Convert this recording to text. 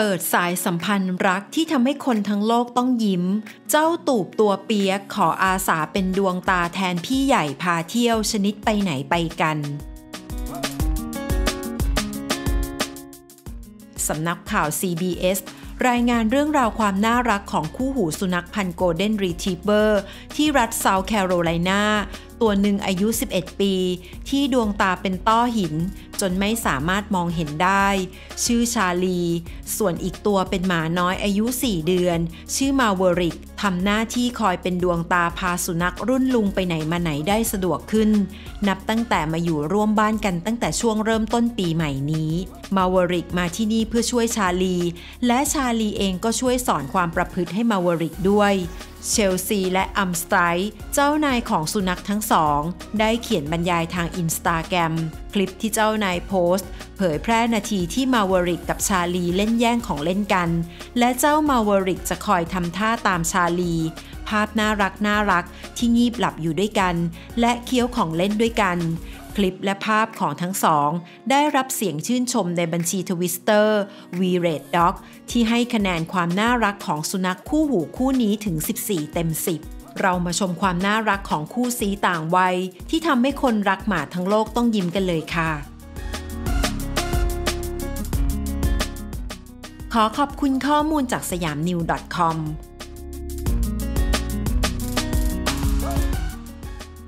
เปิดสายสัมพันธ์รักที่ทำให้คนทั้งโลกต้องยิ้ม เจ้าตูบตัวเปียกขออาสาเป็นดวงตาแทนพี่ใหญ่พาเที่ยวชนิดไปไหนไปกันสำนักข่าว CBS รายงานเรื่องราวความน่ารักของคู่หูสุนัขพันธุ์โกลเด้นรีทรีเวอร์ที่รัฐเซาท์แคโรไลนา ตัวหนึ่งอายุ 11 ปี ที่ดวงตาเป็นต้อหิน จนไม่สามารถมองเห็นได้ ชื่อชาลี ส่วนอีกตัวเป็นหมาน้อยอายุ 4 เดือน ชื่อมาเวริกทำหน้าที่คอยเป็นดวงตาพาสุนัขรุ่นลุงไปไหนมาไหนได้สะดวกขึ้น นับตั้งแต่มาอยู่ร่วมบ้านกันตั้งแต่ช่วงเริ่มต้นปีใหม่นี้มาวริกมาที่นี่เพื่อช่วยชาลี และชาลีเองก็ช่วยสอนความประพฤติให้มาวริกด้วย เชลซีและอัมสไตร์เจ้านายของสุนัขทั้งสอง ได้เขียนบรรยายทางอินสตาแกรมคลิปที่เจ้านายโพสต์ เผยแพร่นาทีที่มาวริกกับชาลีเล่นแย่งของเล่นกัน และเจ้ามาวริกจะคอยทำท่าตามชาลี ภาพน่ารักน่ารักที่งีบหลับอยู่ด้วยกัน และเคี้ยวของเล่นด้วยกัน ลิปและภาพของทั้งสอง ได้รับเสียงชื่นชมในบัญชีทวิสเตอร์ v r a t Dog ที่ให้คะแนนความน่ารักของสุนัขคู่หูคู่นี้ถึง 14 เต็ม 10เรามาชมความน่ารักของคู่ซีต่างวัย ที่ทำให้คนรักหมาทั้งโลกต้องยิ้มกันเลยค่ะ ขอขอบคุณข้อมูลจากสยามนิว .com